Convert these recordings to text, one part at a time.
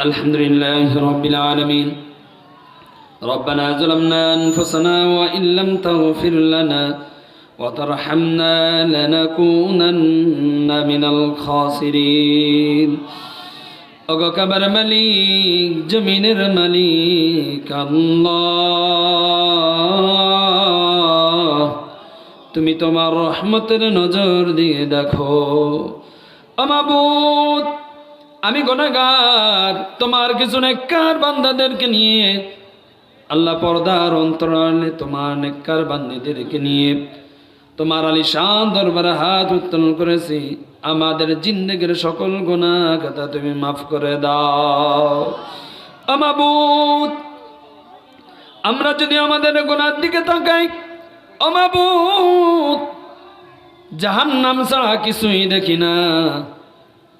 الحمد لله رب العالمين ربنا ظلمنا أنفسنا وإن لم تغفر لنا وترحمنا لنكونن من الخاسرين ওগো কাবার মালিক জমিনের মালিক আল্লাহ তুমি তোমার রহমতের নজর দিয়ে দেখো আমাবুত আমি গোনাগার তোমার কিছু নেককার বান্দাদেরকে নিয়ে। আল্লাহ পর্দার অন্তরালে তোমার নেককার বান্দিদেরকে নিয়ে। তোমার আলী শান দরবারে হাত উত্তোলন করেছি। আমাদের জিন্দগির সকল গোনা কথা তুমি মাফ করে দাও। আমাবুত আমরা যদি আমাদের গোনার দিকে তাকাই, অমাবুত, জাহান্নাম ছাড়া কিছুই দেখি না।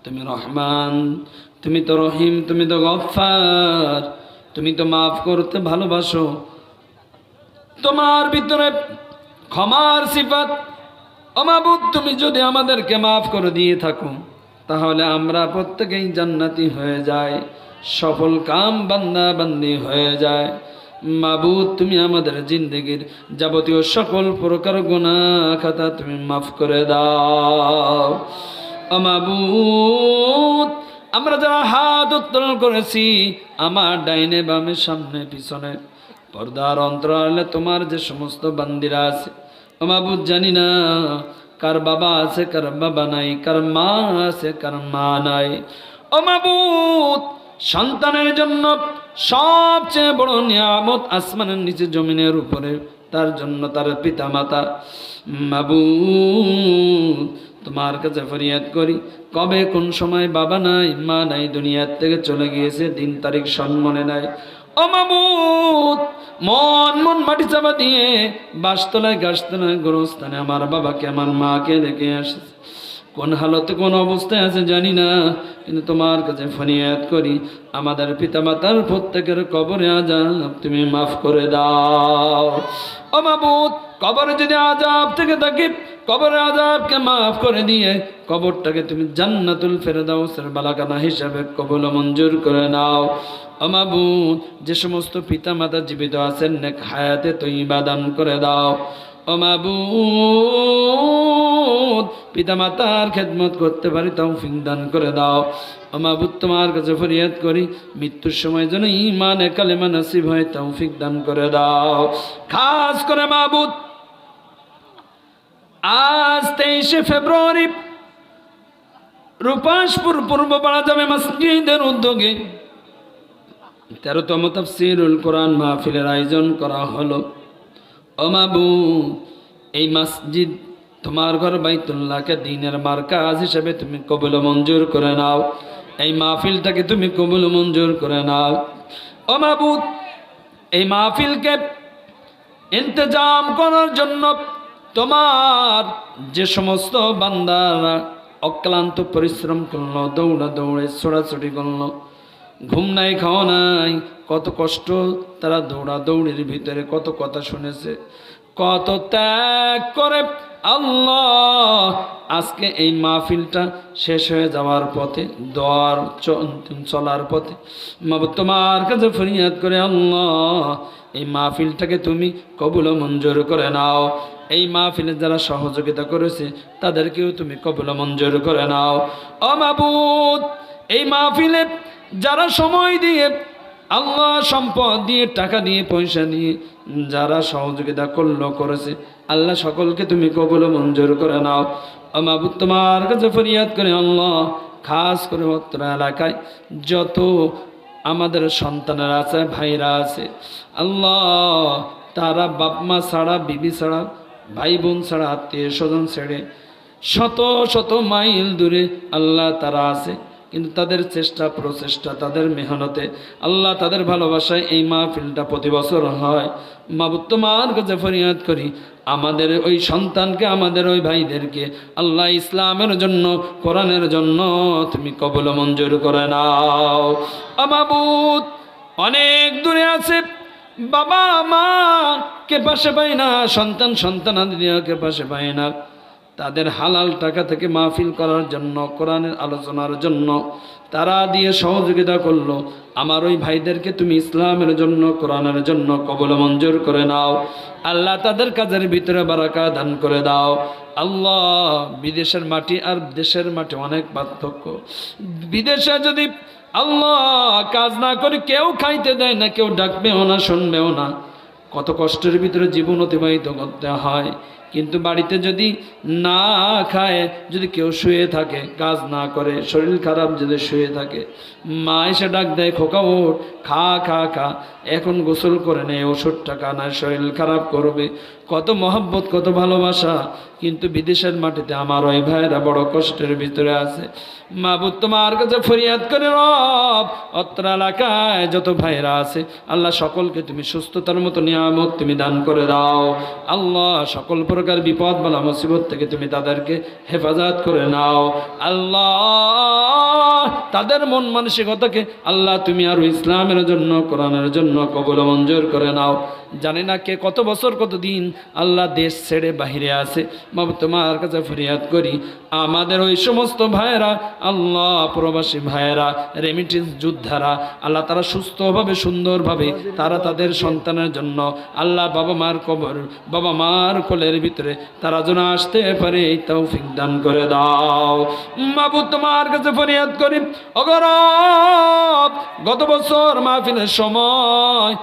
তুমি রহমান, তুমি তো রহিম, তুমি তো গফার তুমি তো মাফ করতে ভালোবাসো। তোমার ভিতরে ক্ষমার সিফাত অমাবুদ তুমি যদি আমাদেরকে মাফ করে দিয়ে থাকো, তাহলে আমরা প্রত্যেকেই জান্নাতি হয়ে যায় সফল কাম বান্দা বান্দি হয়ে যায় মাবুদ তুমি আমাদের জিন্দগির যাবতীয় সকল প্রকার গুণা খাতা তুমি মাফ করে দাও। অমাবুদ আমরা যারা হাত উত্তোলন করেছি, আমার ডাইনে বামে সামনে পিছনে, পর্দার অন্তরালে তোমার যে সমস্ত বান্দিরা আছে অমাবুদ জানি না কার বাবা আছে, কার বাবা নাই, কার মা আছে, কার মা নাই। অমাবুদ সন্তানের জন্য সবচেয়ে বড় নিয়ামত আসমানের নিচে জমিনের উপরে। তার জন্য তার পিতা মাতা তোমার কাছে ফরিয়াদ করি। কবে কোন সময় বাবা নাই, মা নাই, দুনিয়ার থেকে চলে গিয়েছে, দিন তারিখ সন মনে নাই অমাবুত মন মন মাটি চাপা দিয়ে বাসতলায় গাছতলায় গোরস্থানে আমার বাবাকে, আমার মাকে দেখে আসছে। কোন হালতে কোন অবস্থায় আছে জানি না, কিন্তু তোমার কাছে ফরিয়াদ করি, আমাদের পিতামাতার প্রত্যেকের কবরে আজাব তুমি মাফ করে দাও। অমাবুত কবরে যদি আজাব থেকে থাকি, কবরে আজাবকে মাফ করে দিয়ে কবরটাকে তুমি জান্নাতুল ফেরদাউসের বালাকানা হিসাবে কবল মঞ্জুর করে নাও। অমাবুত যে সমস্ত পিতা মাতা জীবিত আছেন, নেক হায়াতে তৈবা বাদান করে দাও। অমাবুত পিতা মাতার খেদমত করতে পারি, তৌফিক দান করে দাও। অমাবুত তোমার কাছে ফরিয়াদ করি, মৃত্যুর সময় যেন ইমানে কালেমা নসিব হয়, তৌফিক দান করে দাও। খাস করে মাবুত আজ তেইশে ফেব্রুয়ারি, রূপাসপুর পূর্ব পাড়া যাবে মসজিদের উদ্যোগে তেরোতম তফসিরুল কোরআন মাহফিলের আয়োজন করা হলো। অমাবু এই মসজিদ তোমার ঘর বাইতুল্লাহকে দিনের মার্কাজ হিসেবে তুমি কবুল মঞ্জুর করে নাও। এই মাহফিলটাকে তুমি কবুল মঞ্জুর করে নাও। অমাবুত এই মাহফিলকে ইন্তজাম করার জন্য তোমার যে সমস্ত বান্দারা অক্লান্ত পরিশ্রম করল, দৌড়া দৌড়ে ছোড়াছুটি করল, ঘুম নাই, খাওয়া নাই, কত কষ্ট তারা দৌড়া দৌড়ির ভিতরে কত কথা শুনেছে, কত ত্যাগ করে আল্লাহ, আজকে এই মাহফিলটা শেষ হয়ে যাওয়ার পথে, দোয়ার চলার পথে। তোমার কাছে ফরিয়াদ করে আল্লাহ, এই মাহফিলটাকে তুমি কবুল মঞ্জুর করে নাও। এই মাহফিলে যারা সহযোগিতা করেছে, তাদেরকেও তুমি কবুল মঞ্জুর করে নাও। অমাবুদ এই মাহফিলে যারা সময় দিয়ে আল্লাহ সম্পদ দিয়ে, টাকা দিয়ে, পয়সা দিয়ে যারা সহযোগিতা করল, করেছে, আল্লাহ সকলকে তুমি কবল মঞ্জুর করে নাও। আমাবুদ তোমার কাছে ফরিয়াদ করে আল্লাহ, খাস করে অত্র এলাকায় যত আমাদের সন্তানেরা আছে, ভাইরা আছে, আল্লাহ তারা বাপমা ছাড়া, বিবি ছাড়া ভাই বোন ছাড়া আত্মীয় স্বজন ছেড়ে শত শত মাইল দূরে আল্লাহ তারা আছে। কিন্তু তাদের চেষ্টা, প্রচেষ্টা, তাদের মেহনতে আল্লাহ তাদের ভালোবাসায় এই মাহফিলটা প্রতি বছর হয়। মাবুত তোমার কাছে ফরিয়াদ করি, আমাদের ওই সন্তানকে, আমাদের ওই ভাইদেরকে আল্লাহ ইসলামের জন্য, কোরআনের জন্য তুমি কবল মঞ্জুর করে নাও। আমাবুত অনেক দূরে আছে। বাবা মা কে পাশে পায় না, সন্তান সন্তান কে পাশে পায় না। তাদের হালাল টাকা থেকে মাহফিল করার জন্য, কোরআনের আলোচনার জন্য। তারা দিয়ে সহযোগিতা করল। আমার ওই ভাইদেরকে তুমি ইসলামের জন্য, কোরআনের জন্য কবল মঞ্জুর করে নাও। আল্লাহ তাদের কাজের ভিতরে বারাকা দান করে দাও। আল্লাহ, বিদেশের মাটি আর দেশের মাটি অনেক পার্থক্য। বিদেশে যদি আল্লাহ কাজ না করে কেউ খাইতে দেয় না, কেউ ডাকবেও না, শুনবেও না। কত কষ্টের ভিতরে জীবন অতিবাহিত করতে হয়। কিন্তু বাড়িতে যদি না খায়, যদি কেউ শুয়ে থাকে, কাজ না করে, শরীর খারাপ যদি শুয়ে থাকে, মা এসে ডাক দেয়, খোকা ওঠ, খা খা খা। এখন গোসল করে নেয় ওষুধ টাকা না, শরীর খারাপ করবে। কত মহব্বত, কত ভালোবাসা। কিন্তু বিদেশের মাটিতে আমার ওই ভাইরা বড় কষ্টের ভিতরে আছে। মাবুদ তোমার কাছে ফরিয়াদ করে রব। অত্র এলাকায় যত ভাইরা আছে, আল্লাহ সকলকে তুমি সুস্থতার মতো নিয়ামত তুমি দান করে দাও। আল্লাহ সকল প্রকার বিপদ বালা মুসিবত থেকে তুমি তাদেরকে হেফাজত করে নাও। আল্লাহ, তাদের মন মানসিকতাকে আল্লাহ তুমি আরও ইসলামের জন্য, কোরআনের জন্য কবল মঞ্জুর করে নাও। জানি না কে কত বছর কত দিন আল্লাহ দেশ ছেড়ে বাহিরে আছে। বাবু, তোমার কাছে ফরিয়াদ করি, আমাদের ওই সমস্ত ভাইয়েরা, আল্লাহ প্রবাসী ভাইয়েরা রেমিটেন্স যোদ্ধারা, আল্লাহ তারা সুস্থভাবে, সুন্দরভাবে, তারা তাদের সন্তানের জন্য আল্লাহ বাবা মার কবর, বাবা মার কোলের ভিতরে তারা যেন আসতে পারে, এই তৌফিক দান করে দাও। বাবু, তোমার কাছে ফরিয়াদ করি, অগরব, গত বছর মাহফিলের সময়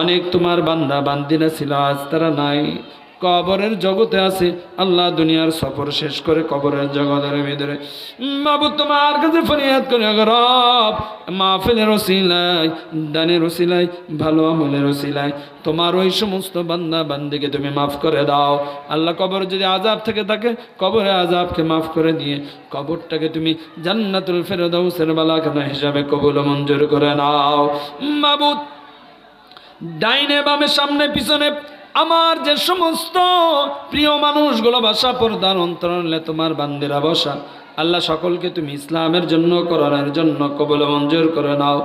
অনেক তোমার বান্দা বান্দিরা ছিল, আজ তারা নাই। কবরের জগতে আছে। আল্লাহ দুনিয়ার সফর শেষ করে কবরের জগতের ভিতরে। বাবু, তোমার কাছে ফরিয়াদ করে রব, মাহফিলের ওসিলাই দানের ওসিলাই ভালো আমলের ওসিলাই তোমার ওই সমস্ত বান্দা বান্দিকে তুমি মাফ করে দাও। আল্লাহ কবর যদি আজাব থেকে থাকে, কবরে আজাবকে মাফ করে দিয়ে কবরটাকে তুমি জান্নাতুল ফেরদাউসের বালাখানা হিসাবে কবুল মঞ্জুর করে নাও। মাবুদ ডাইনে বামে, সামনে, পিছনে। আমার যে সমস্ত প্রিয় মানুষগুলো বাসা পর্দার অন্তরণলে তোমার বান্দিরা বসা। আল্লাহ সকলকে তুমি ইসলামের জন্য করণের জন্য কবল মঞ্জুর করে নাও।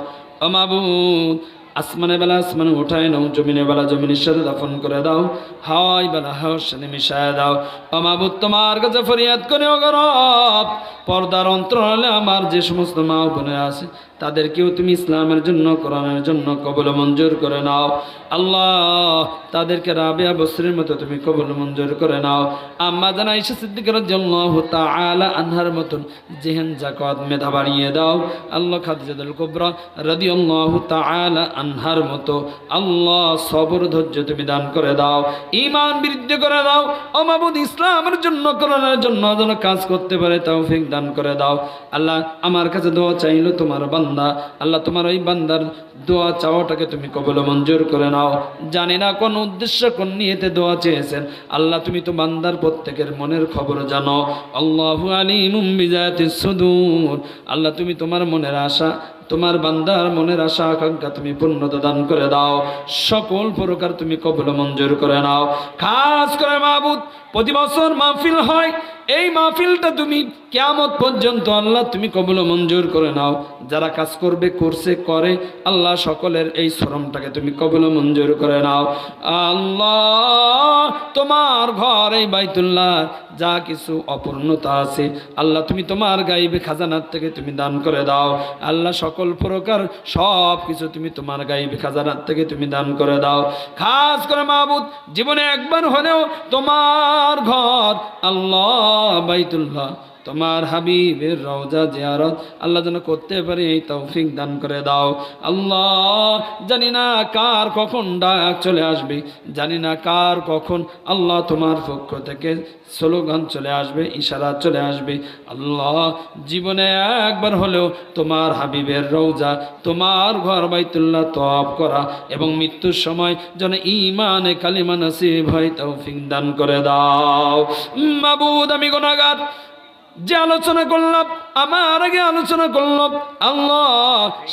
অমাবুদ আসমানে বেলা আসমানে উঠায় নাও, জমিনে বেলা জমিনের সাথে দাফন করে দাও। হাওয়াই বেলা হাওয়ার সাথে মিশায় দাও। অমাবুদ তোমার কাছে ফরিয়াদ করে অগরব পর্দার অন্তরালে আমার যে সমস্ত মা বোনে আছে তাদেরকেও তুমি ইসলামের জন্য, কোরআনের জন্য কবল মঞ্জুর করে নাও। আল্লাহ, তাদেরকে রাবিয়া বসরির মতো তুমি কবল মঞ্জুর করে নাও। আম্মা জানা ইসা সিদ্দিকের জন্য আলা আনহার মতন জেহেন জাকাত মেধা বাড়িয়ে দাও। আল্লাহ খাদিজাদুল কুবরা রদি আল্লাহ আলা আনহার মতো আল্লাহ সবর ধৈর্য তুমি দান করে দাও। ইমান বৃদ্ধি করে দাও। অমাবুদ ইসলামের জন্য, কোরআনের জন্য যেন কাজ করতে পারে তাও তৌফিক দান করে দাও। আল্লাহ, আমার কাছে দোয়া চাইলো তোমার বান্দা আল্লাহ তোমার ওই বান্দার দোয়া চাওয়াটাকে তুমি কবল মঞ্জুর করে নাও। জানি না কোন উদ্দেশ্য, কোন নিয়েতে দোয়া চেয়েছেন। আল্লাহ, তুমি তো বান্দার প্রত্যেকের মনের খবর জানো। আল্লাহু বিজাতিস সুদূর। আল্লাহ, তুমি তোমার মনের আশা, তোমার বান্দার মনের আশা, আকাঙ্ক্ষা তুমি পূর্ণতা দান করে দাও। সকল প্রকার তুমি কবল মঞ্জুর করে নাও। খাস করে মাহবুদ, প্রতি বছর মাহফিল হয়। এই মাহফিলটা তুমি কেয়ামত পর্যন্ত আল্লাহ তুমি কবল মঞ্জুর করে নাও। যারা কাজ করবে, করছে, করে, আল্লাহ সকলের এই শ্রমটাকে তুমি কবল মঞ্জুর করে নাও। আল্লাহ, তোমার ঘর এই বাইতুল্লাহ যা কিছু অপূর্ণতা আছে, আল্লাহ তুমি তোমার গাইবে খাজানার থেকে তুমি দান করে দাও। আল্লাহ সকল প্রকার সব কিছু তুমি তোমার গাইবে খাজানার থেকে তুমি দান করে দাও। খাস করে মাহবুদ জীবনে একবার হলেও তোমার ঘর আল্লাহ বাইতুল্লাহ তোমার হাবিবের রওজা জিয়ারত আল্লাহ যেন করতে পারি, এই তৌফিক দান করে দাও। আল্লাহ জানি না কার কখন ডাক চলে আসবে, জানি না কার কখন আল্লাহ তোমার পক্ষ থেকে স্লোগান চলে আসবে, ইশারা চলে আসবে। আল্লাহ জীবনে একবার হলেও তোমার হাবিবের রওজা, তোমার ঘর বাইতুল্লাহ তপ করা এবং মৃত্যুর সময় যেন ইমানে কালিমা নসিব হয়, তৌফিক দান করে দাও। মাবুদ, আমি গুনাহগার। যে আলোচনা করলাম আমার আগে আলোচনা করল, আল্লাহ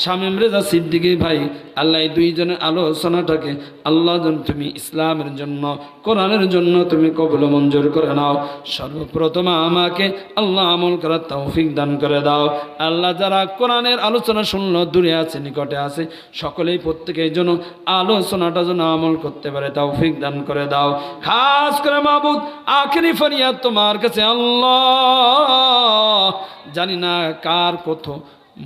শামীম রেজা সিদ্দিকী ভাই, আল্লাহ দুইজনের আলোচনাটাকে, আল্লাহ যেন তুমি ইসলামের জন্য, কোরআনের জন্য তুমি কবল মঞ্জুর করে নাও। সর্বপ্রথম আমাকে আল্লাহ আমল করার তৌফিক দান করে দাও। আল্লাহ যারা কোরআনের আলোচনা শুনলো, দূরে আছে, নিকটে আছে, সকলেই প্রত্যেকের জন্য আলোচনাটা যেন আমল করতে পারে, তৌফিক দান করে দাও। খাস করে মাহবুদ আখেরি ফরিয়াদ তোমার কাছে, আল্লাহ। জানি না কার কত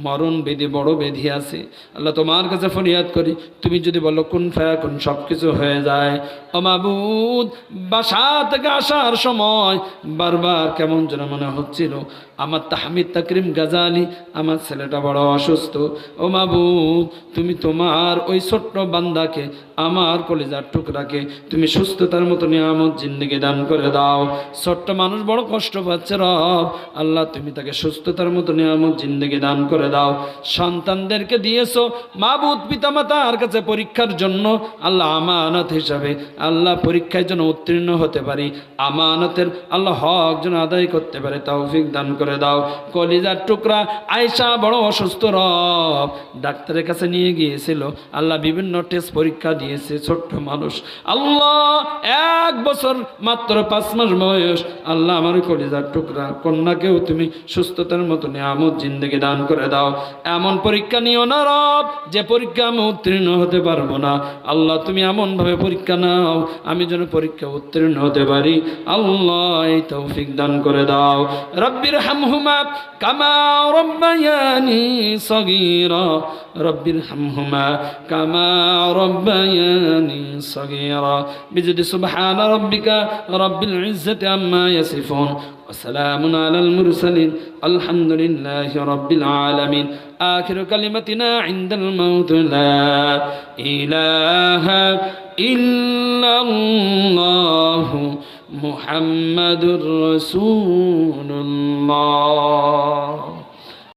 মরণ বেদি, বড় বেধি আছে। আল্লাহ তোমার কাছে ফরিয়াদ করি, তুমি যদি বলো, কোন ফায়া, কোন সব কিছু হয়ে যায়? অমাবুদ বাসা থেকে আসার সময় বারবার কেমন যেন মনে হচ্ছিল। আমার তাহমিদ তাকরিম গাজালি, আমার ছেলেটা বড় অসুস্থ। ও মাবুদ, তুমি তোমার ওই ছোট্ট বান্দাকে আমার কলিজার টুকরাকে তুমি সুস্থতার মতো নিয়ামত জিন্দিগি দান করে দাও। ছোট্ট মানুষ বড় কষ্ট পাচ্ছে রব। আল্লাহ, তুমি তাকে সুস্থতার মতো নিয়ামত জিন্দিগি দান করে দাও। সন্তানদেরকে দিয়েছ মাবুদ পিতামাতার কাছে পরীক্ষার জন্য। আল্লাহ আমানত হিসাবে, আল্লাহ পরীক্ষায় যেন উত্তীর্ণ হতে পারি। আমানতের আল্লাহ হক যেন আদায় করতে পারে, তৌফিক দান করে দাও। কলিজার টুকরা আয়সা বড় অসুস্থ রব। ডাক্তারের কাছে নিয়ে গিয়েছিল। আল্লাহ বিভিন্ন টেস্ট পরীক্ষা দিয়েছে, ছোট্ট মানুষ। আল্লাহ, এক বছর মাত্র পাঁচ মাস বয়স। আল্লাহ আমার কলিজার টুকরা, কন্যাকেও তুমি সুস্থতার মতো নিয়ামত জিন্দগি দান করে দাও। এমন পরীক্ষা নিও না রব, যে পরীক্ষা আমি উত্তীর্ণ হতে পারব না। আল্লাহ, তুমি এমনভাবে পরীক্ষা নাও, আমি যেন পরীক্ষা উত্তীর্ণ হতে পারি। আল্লাহ তৌফিক দান করে দাও। রব্বির ارحمهما كما ربياني صغيرا. رب ارحمهما كما ربياني صغيرا. بجد سبحان ربك رب العزة عما يصفون. وسلام على المرسلين. الحمد لله رب العالمين. آخر كلمتنا عند الموت. لا إله إلا الله. محمد رسول الله.